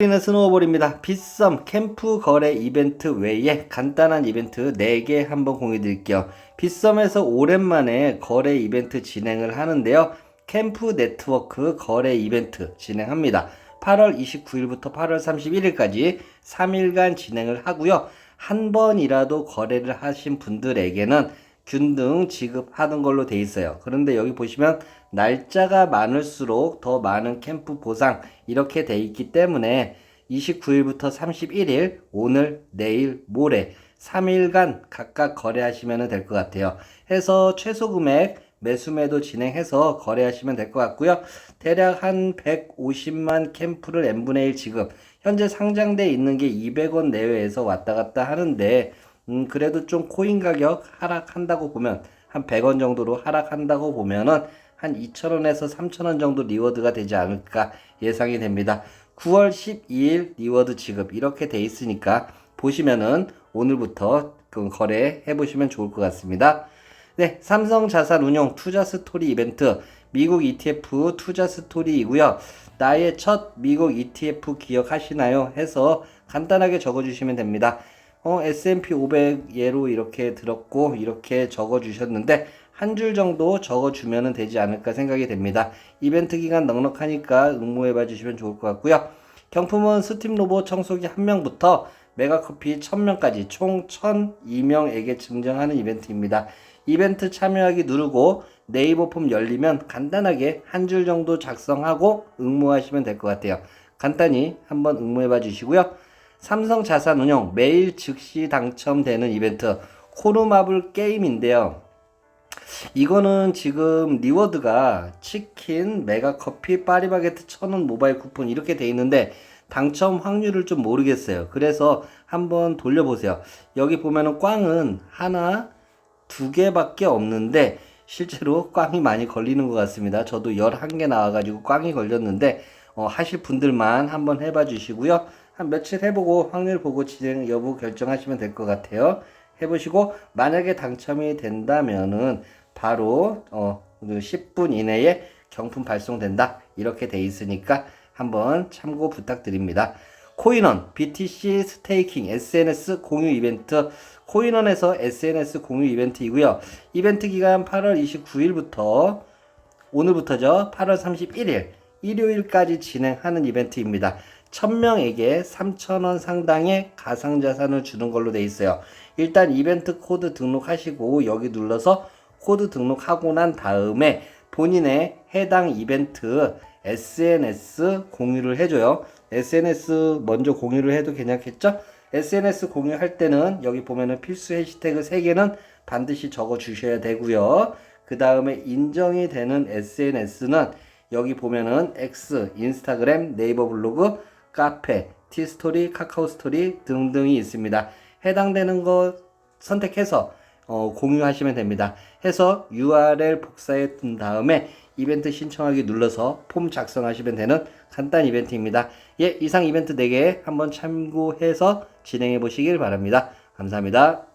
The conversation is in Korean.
우리는 스노우볼입니다. 빗썸 캠프 거래 이벤트 외에 간단한 이벤트 4개 한번 공유 드릴게요. 빗썸에서 오랜만에 거래 이벤트 진행을 하는데요. 캠프 네트워크 거래 이벤트 진행합니다. 8월 29일부터 8월 31일까지 3일간 진행을 하고요. 한 번이라도 거래를 하신 분들에게는 균등 지급하는 걸로 돼 있어요. 그런데 여기 보시면 날짜가 많을수록 더 많은 캠프 보상 이렇게 돼 있기 때문에 29일부터 31일 오늘 내일 모레 3일간 각각 거래하시면 될 것 같아요. 해서 최소 금액 매수매도 진행해서 거래하시면 될 것 같고요. 대략 한 150만 캠프를 n분의 1 지급. 현재 상장돼 있는 게 200원 내외에서 왔다 갔다 하는데 음, 그래도 좀 코인 가격 하락한다고 보면 한 100원 정도로 하락한다고 보면은 한 2,000원에서 3,000원 정도 리워드가 되지 않을까 예상이 됩니다. 9월 12일 리워드 지급 이렇게 돼 있으니까 보시면은 오늘부터 그 거래 해 보시면 좋을 것 같습니다. 네, 삼성 자산 운용 투자 스토리 이벤트 미국 ETF 투자 스토리이고요. 나의 첫 미국 ETF 기억하시나요? 해서 간단하게 적어 주시면 됩니다. 어, S&P 500 예로 이렇게 들었고 이렇게 적어 주셨는데 한 줄 정도 적어 주면 되지 않을까 생각이 됩니다. 이벤트 기간 넉넉하니까 응모해 봐 주시면 좋을 것 같고요. 경품은 스팀 로봇 청소기 1명부터 메가커피 1000명까지 총 1002명에게 증정하는 이벤트입니다. 이벤트 참여하기 누르고 네이버 폼 열리면 간단하게 한 줄 정도 작성하고 응모하시면 될 것 같아요. 간단히 한번 응모해 봐 주시고요. 삼성 자산운용 매일 즉시 당첨되는 이벤트 코르마블 게임인데요. 이거는 지금 리워드가 치킨, 메가커피, 파리바게트 천원 모바일 쿠폰 이렇게 돼 있는데 당첨 확률을 좀 모르겠어요. 그래서 한번 돌려보세요. 여기 보면은 꽝은 하나, 두 개밖에 없는데 실제로 꽝이 많이 걸리는 것 같습니다. 저도 11개 나와가지고 꽝이 걸렸는데 어, 하실 분들만 한번 해봐 주시고요. 한 며칠 해보고 확률 보고 진행 여부 결정하시면 될 것 같아요. 해보시고 만약에 당첨이 된다면은 바로 어, 그 10분 이내에 경품 발송된다 이렇게 돼 있으니까 한번 참고 부탁드립니다. 코인원 BTC 스테이킹 SNS 공유 이벤트 코인원에서 SNS 공유 이벤트이고요. 이벤트 기간 8월 29일부터 오늘부터죠. 8월 31일 일요일까지 진행하는 이벤트입니다. 1000명에게 3,000원 상당의 가상자산을 주는 걸로 돼 있어요. 일단 이벤트 코드 등록하시고 여기 눌러서 코드 등록하고 난 다음에 본인의 해당 이벤트 SNS 공유를 해줘요. SNS 먼저 공유를 해도 괜찮겠죠? SNS 공유할 때는 여기 보면은 필수 해시태그 3개는 반드시 적어 주셔야 되고요. 그 다음에 인정이 되는 SNS는 여기 보면은 X, 인스타그램, 네이버 블로그, 카페, 티스토리, 카카오스토리 등등이 있습니다. 해당되는 것 선택해서 어, 공유하시면 됩니다. 해서 URL 복사해 둔 다음에 이벤트 신청하기 눌러서 폼 작성하시면 되는 간단 이벤트입니다. 예, 이상 이벤트 4개 한번 참고해서 진행해 보시길 바랍니다. 감사합니다.